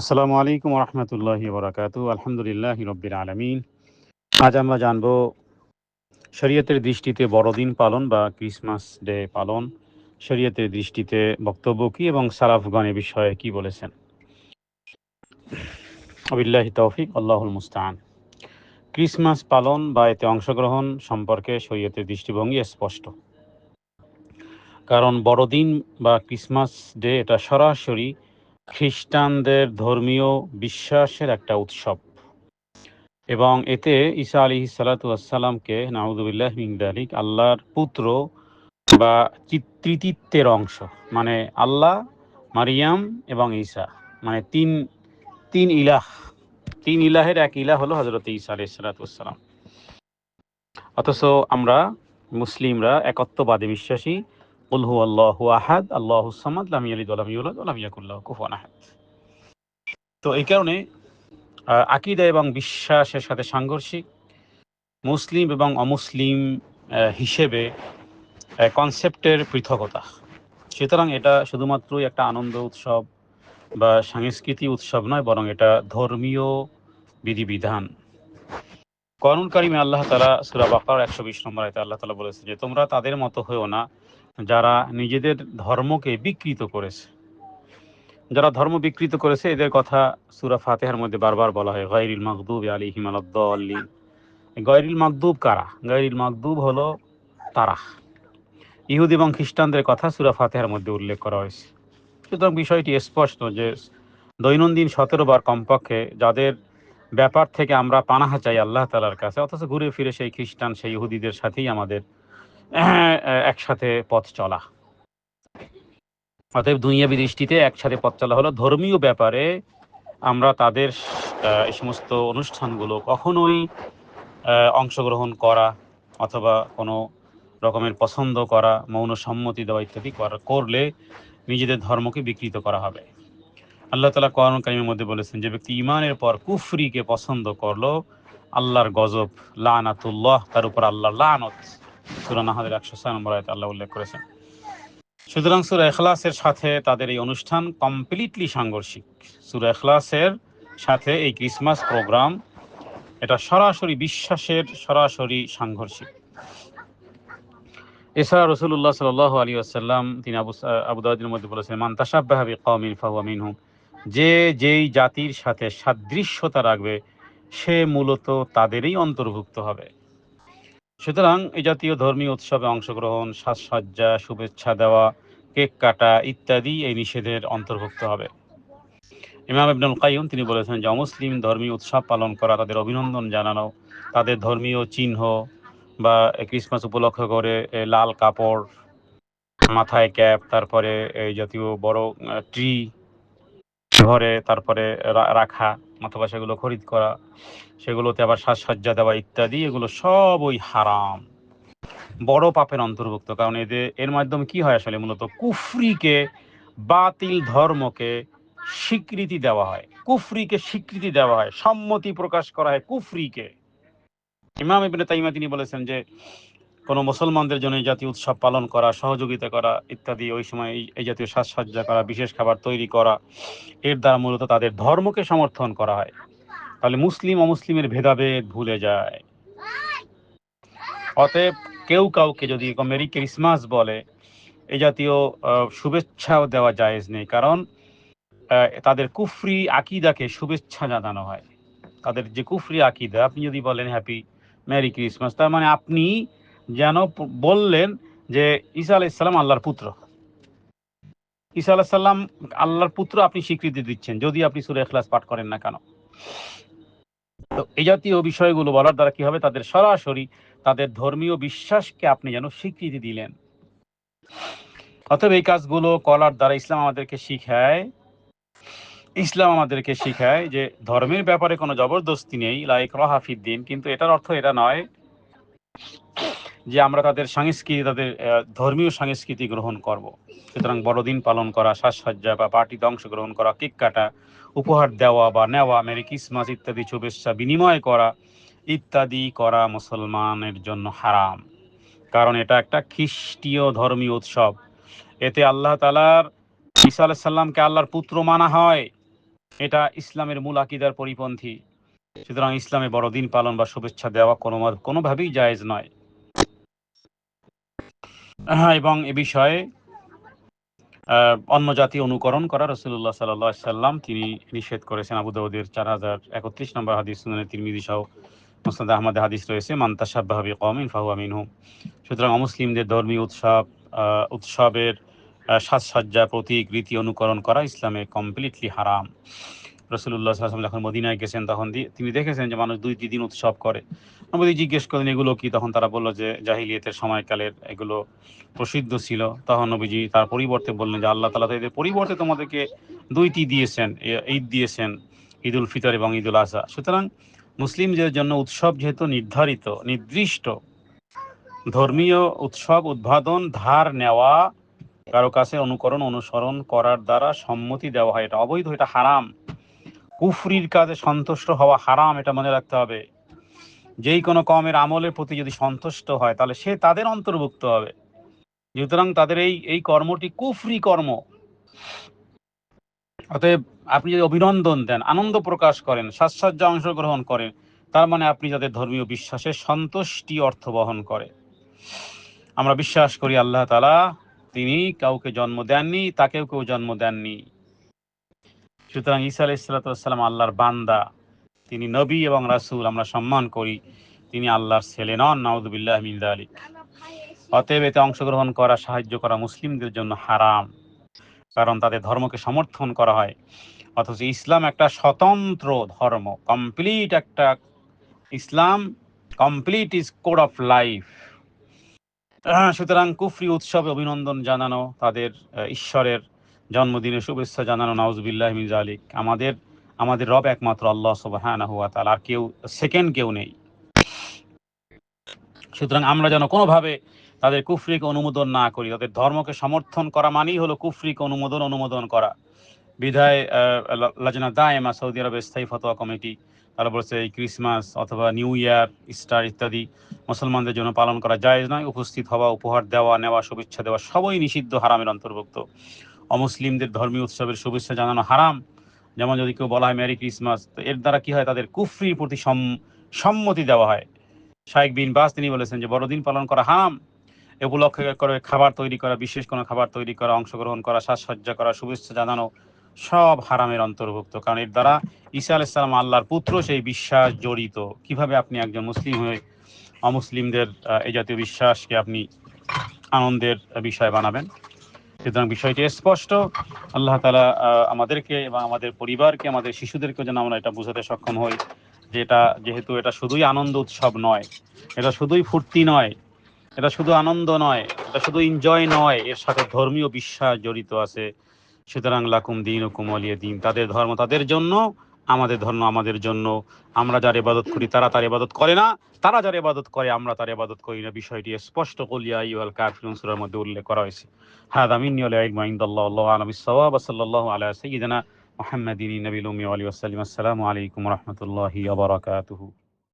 আসসালামু আলাইকুম রহমতুল্লাহ বরাকাতু আলহামদুলিল্লাহ রব্বির আলমিন। আজ আমরা জানব শরীয়তের দৃষ্টিতে বড়দিন পালন বা ক্রিসমাস ডে পালন। শরীয়তের দৃষ্টিতে বক্তব্য কি এবং সালাফগণ এ বিষয়ে কি বলেছেন? আবিল্লাহি তৌফিক, আল্লাহুল মুস্তান ক্রিসমাস পালন বা এতে অংশগ্রহণ সম্পর্কে শরীয়তের দৃষ্টিভঙ্গি স্পষ্ট। কারণ বড়দিন বা ক্রিসমাস ডে এটা সরাসরি খ্রিস্টানদের ধর্মীয় বিশ্বাসের একটা উৎসব। এবং এতে ঈসা আলী সালাতামকে নাউদুবিল্লাহ মিংদালিক আল্লাহর পুত্র বা তৃতীত্বের অংশ। মানে আল্লাহ, মারিয়াম এবং ঈসা। মানে তিন তিন ইলাহ। তিন ইলাহের এক ইলাহ হলো হজরত ঈসা আলী সালাতাম অথচ আমরা, মুসলিমরা একত্ববাদে বিশ্বাসী। উলহু আল্লাহ আহাদ আল্লাহ সামাদ লাম ইয়ালিদ ওয়ালাম ইউলাদ আহাদ তো এই কারণে আকিদা এবং বিশ্বাসের সাথে সাংঘর্ষিক, মুসলিম এবং অমুসলিম হিসেবে কনসেপ্টের পৃথকতা। সুতরাং এটা শুধুমাত্রই একটা আনন্দ উৎসব বা সাংস্কৃতিক উৎসব নয়, বরং এটা ধর্মীয় বিধিবিধান। করুন কারিমে আল্লাহ তালা সুরা বাকার একশো বিশ নম্বর আয়তে আল্লাহ তালা বলেছে যে, তোমরা তাদের মতো হয়েও না যারা নিজেদের ধর্মকে বিকৃত করেছে। যারা ধর্ম বিকৃত করেছে, এদের কথা সুরা ফাতেহার মধ্যে বারবার বলা হয় গাইরিল মাকদুব আলী হিমালদ্দী গয়রিল মাকদুব কারা? গয়রিল মাকদুব হলো তারা। ইহুদ এবং খ্রিস্টানদের কথা সুরা ফাতেহার মধ্যে উল্লেখ করা হয়েছে। সুতরাং বিষয়টি স্পষ্ট যে, দৈনন্দিন সতেরো বার কমপক্ষে যাদের ব্যাপার থেকে আমরা পানাহা চাই আল্লাহ তালার কাছে। অথচ ঘুরে ফিরে সেই খ্রিস্টান, সেই ইহুদিদের সাথেই আমাদের একসাথে পথ চলা। অতএব দুনিয়াবি দৃষ্টিতে একসাথে পথ চলা হলো ধর্মীয় ব্যাপারে আমরা তাদের এই সমস্ত অনুষ্ঠানগুলো কখনোই অংশগ্রহণ করা অথবা কোনো রকমের পছন্দ করা মৌন সম্মতি দেওয়া ইত্যাদি করা, করলে নিজেদের ধর্মকে বিকৃত করা হবে। আল্লাহ তালা করণ কাইমের মধ্যে বলেছেন, যে ব্যক্তি ইমানের পর কুফরিকে পছন্দ করল, আল্লাহর গজব, লানাতুল্লাহ, তার উপর আল্লাহ লানত। সুরান আহাদের একশো ছয় নম্বর আয়তে আল্লাহ উল্লেখ করেছেন। সুতরাং সুরা এখলাসের সাথে তাদের এই অনুষ্ঠান কমপ্লিটলি সাংঘর্ষিক। সুরা এখলাসের সাথে এই ক্রিসমাস প্রোগ্রাম, এটা সরাসরি বিশ্বাসের সরাসরি সাংঘর্ষিক। এছাড়া রসুল্লাহ সাল আলী আসাল্লাম তিনি আবু মধ্যে বলেছেন মান্তাসাবাহাবি কমিন ফাহুয়া মিনহুম। যে যেই জাতির সাথে সাদৃশ্যতা রাখবে, সে মূলত তাদেরই অন্তর্ভুক্ত হবে। সুতরাং এই জাতীয় ধর্মীয় উৎসবে অংশগ্রহণ, সাজসজ্জা, শুভেচ্ছা দেওয়া, কেক কাটা ইত্যাদি এই নিষেধের অন্তর্ভুক্ত হবে। ইমাম ইবনুল কাইম তিনি বলেছেন যে, অমুসলিম ধর্মীয় উৎসব পালন করা, তাদের অভিনন্দন জানানো, তাদের ধর্মীয় চিহ্ন বা ক্রিসমাস উপলক্ষ করে লাল কাপড়, মাথায় ক্যাপ, তারপরে এই জাতীয় বড় ট্রি ঘরে তারপরে রাখা, অথবা সেগুলো খরিদ করা, সেগুলোতে আবার সাজসজ্জা দেওয়া ইত্যাদি, এগুলো সব ওই হারাম। বড় পাপের অন্তর্ভুক্ত, কারণ এদের, এর মাধ্যমে কি হয় আসলে মূলত? কুফরিকে, বাতিল ধর্মকে স্বীকৃতি দেওয়া হয়। কুফরিকে স্বীকৃতি দেওয়া হয়, সম্মতি প্রকাশ করা হয় কুফরিকে। ইমাম ইবনে তাইমা তিনি বলেছেন যে কোনো মুসলমানদের জন্য এই জাতীয় উৎসব পালন করা, সহযোগিতা করা ইত্যাদি ওই সময় এই জাতীয় সাজসজ্জা করা, বিশেষ খাবার তৈরি করা, এর দ্বারা মূলত তাদের ধর্মকে সমর্থন করা হয়। তাহলে মুসলিম, অমুসলিমের ভেদাভেদ ভুলে যায়। অতএব কেউ কাউকে যদি মেরি ক্রিসমাস বলে এই জাতীয় শুভেচ্ছাও দেওয়া জায়েজ নেই। কারণ তাদের কুফরি আকিদাকে শুভেচ্ছা জানানো হয়। তাদের যে কুফরি আকিদা, আপনি যদি বলেন হ্যাপি, মেরি ক্রিসমাস, তার মানে আপনি যেন বললেন যে ঈসা আলাইসাল্লাম আল্লাহর পুত্র। ঈসা আলাহিসাল্লাম আল্লাহর পুত্র আপনি স্বীকৃতি দিচ্ছেন, যদি আপনি সুরে এখলাস পাঠ করেন না কেন? তো এই জাতীয় বিষয়গুলো বলার দ্বারা কি হবে? তাদের সরাসরি তাদের ধর্মীয় বিশ্বাসকে আপনি যেন স্বীকৃতি দিলেন। অতএব এই কাজগুলো করার দ্বারা ইসলাম আমাদেরকে শিখায়, ইসলাম আমাদেরকে শিখায় যে ধর্মের ব্যাপারে কোনো জবরদস্তি নেই, লাইক দিন কিন্তু এটার অর্থ এটা নয় যে আমরা তাদের সংস্কৃতি, তাদের ধর্মীয় সংস্কৃতি গ্রহণ করব। সুতরাং বড়দিন পালন করা, সাজসজ্জা বা পার্টিতে অংশগ্রহণ করা, কেক কাটা, উপহার দেওয়া বা নেওয়া, মেরি ক্রিসমাস ইত্যাদি শুভেচ্ছা বিনিময় করা, ইত্যাদি করা মুসলমানের জন্য হারাম। কারণ এটা একটা খ্রিস্টীয় ধর্মীয় উৎসব। এতে আল্লাহ তালার ঈসা আলাইসাল্লামকে আল্লাহর পুত্র মানা হয়। এটা ইসলামের মূল আকিদার পরিপন্থী। সুতরাং ইসলামে বড়দিন পালন বা শুভেচ্ছা দেওয়া কোনো কোনোভাবেই জায়েজ নয়। এবং এ বিষয়ে অন্য জাতি অনুকরণ করা রসুল্লাহ সাল্লাহ সাল্লাম, তিনি নিষেধ করেছেন। আবু দাউদের চার হাজার একত্রিশ নম্বর হাদিস, সুনানি তিরমিদি সহ মোস্তাদ আহমদ হাদিস রয়েছে মান্তাসাবাহাবি কমিন ফাহু আমিনহু সুতরাং অমুসলিমদের ধর্মীয় উৎসব উৎসবের সাজসজ্জা, প্রতীক, রীতি অনুকরণ করা ইসলামে কমপ্লিটলি হারাম। রসুল্লাহ যখন মদিনায় গেছেন, তখন তিনি দেখেছেন যে মানুষ দুইটি দিন উৎসব করে। নবী জিজ্ঞেস করেন এগুলো কি? তখন তারা বলল যে, জাহিলিয়তের সময়কালের এগুলো প্রসিদ্ধ ছিল। তখন নবীজি তার পরিবর্তে বললেন যে, আল্লাহ তালা এদের পরিবর্তে তোমাদেরকে দুইটি দিয়েছেন ঈদ দিয়েছেন ঈদ উল ফিতর এবং ঈদ উল আজহা সুতরাং মুসলিমদের জন্য উৎসব যেহেতু নির্ধারিত, নির্দিষ্ট, ধর্মীয় উৎসব উদ্বোধন ধার নেওয়া, কারও কাছে অনুকরণ, অনুসরণ করার দ্বারা সম্মতি দেওয়া হয়। এটা অবৈধ, এটা হারাম। কুফরির কাজে সন্তুষ্ট হওয়া হারাম, এটা মনে রাখতে হবে। যেই কোনো কমের আমলের প্রতি যদি সন্তুষ্ট হয়, তাহলে সে তাদের অন্তর্ভুক্ত হবে। সুতরাং তাদের এই এই কর্মটি কুফরি কর্ম। অতএব আপনি যদি অভিনন্দন দেন, আনন্দ প্রকাশ করেন, সাজসজ্জা অংশগ্রহণ করেন, তার মানে আপনি যাদের ধর্মীয় বিশ্বাসের সন্তুষ্টি অর্থ বহন করে। আমরা বিশ্বাস করি আল্লাহ তালা তিনি কাউকে জন্ম দেননি, তাকেও কেউ জন্ম দেননি। সুতরাং ঈসা আলাহ ইসলাতাম আল্লাহর বান্দা। তিনি নবী এবং রাসুল, আমরা সম্মান করি। তিনি আল্লাহর ছেলে নন নাউদুবিল্লাহ মিন্দা আলী অতএব এতে অংশগ্রহণ করা, সাহায্য করা মুসলিমদের জন্য হারাম। কারণ তাদের ধর্মকে সমর্থন করা হয়। অথচ ইসলাম একটা স্বতন্ত্র ধর্ম। কমপ্লিট একটা Islam, complete is code of life. সুতরাং কুফরি উৎসবে অভিনন্দন জানানো তাদের ঈশ্বরের জন্মদিনে শুভেচ্ছা জানানো, নাউজবিল্লাহ মিজালিক আমাদের আমাদের রব একমাত্র আল্লাহ সুবাহানা আর কেউ, সেকেন্ড কেউ নেই। সুতরাং আমরা যেন কোনোভাবে তাদের কুফরিকে অনুমোদন না করি, তাদের ধর্মকে সমর্থন করা মানেই হলো কুফরিকে অনুমোদন অনুমোদন করা। বিধায় লাজনা দায়মা সৌদি আরবের স্থায়ী ফতোয়া কমিটি, তারা বলছে এই ক্রিসমাস অথবা নিউ ইয়ার, ইস্টার ইত্যাদি মুসলমানদের জন্য পালন করা যায় নয়। উপস্থিত হওয়া, উপহার দেওয়া, নেওয়া, শুভেচ্ছা দেওয়া সবই নিষিদ্ধ, হারামের অন্তর্ভুক্ত। অমুসলিমদের ধর্মীয় উৎসবের শুভেচ্ছা জানানো হারাম। যেমন যদি কেউ বলা হয় মেরি ক্রিসমাস তো এর দ্বারা কি হয়? তাদের কুফরির প্রতি সম্মতি দেওয়া হয়। শাইক বিন বাস, তিনি বলেছেন যে, বড়দিন পালন করা হারাম। এ উপলক্ষে করে খাবার তৈরি করা, বিশেষ কোনো খাবার তৈরি করা, অংশগ্রহণ করা, সাজসজ্জা করা, শুভেচ্ছা জানানো সব হারামের অন্তর্ভুক্ত। কারণ এর দ্বারা ঈসা আলাইসালাম আল্লাহর পুত্র সেই বিশ্বাস জড়িত। কীভাবে আপনি একজন মুসলিম হয়ে অমুসলিমদের এই জাতীয় বিশ্বাসকে আপনি আনন্দের বিষয় বানাবেন? সুতরাং বিষয়টি স্পষ্ট। আল্লাহ তালা আমাদেরকে এবং আমাদের পরিবারকে, আমাদের শিশুদেরকে যেন আমরা এটা বোঝাতে সক্ষম হই যে এটা যেহেতু এটা শুধুই আনন্দ উৎসব নয়, এটা শুধুই ফুর্তি নয়, এটা শুধু আনন্দ নয়, এটা শুধু এনজয় নয়, এর সাথে ধর্মীয় বিশ্বাস জড়িত আছে। সুতরাং লাকুম দিন ও কুমলিয়া দিন, তাদের ধর্ম তাদের জন্য আমাদের ধর্ম আমাদের জন্য। আমরা যার ইবাদত করি, তারা তার ইবাদত করে না। তারা যার ইবাদত করে, আমরা তার ইবাদত করি না। বিষয়টি স্পষ্ট। কলিয়া ইউল কাফিরুন সূরার মধ্যে উল্লেখ করা হয়েছে। হ্যাঁ দামিন ওয়া ইলমু ইনদাল্লাহ আল্লাহু আলাম বিস-সাওয়াব সাল্লাল্লাহু আলা সাইয়্যিদিনা মুহাম্মাদিন, নবিল উম্মি ওয়া আলিহি ওয়া সাল্লাম আসসালামু আলাইকুম ওয়া রাহমাতুল্লাহি ওয়া বারাকাতুহু।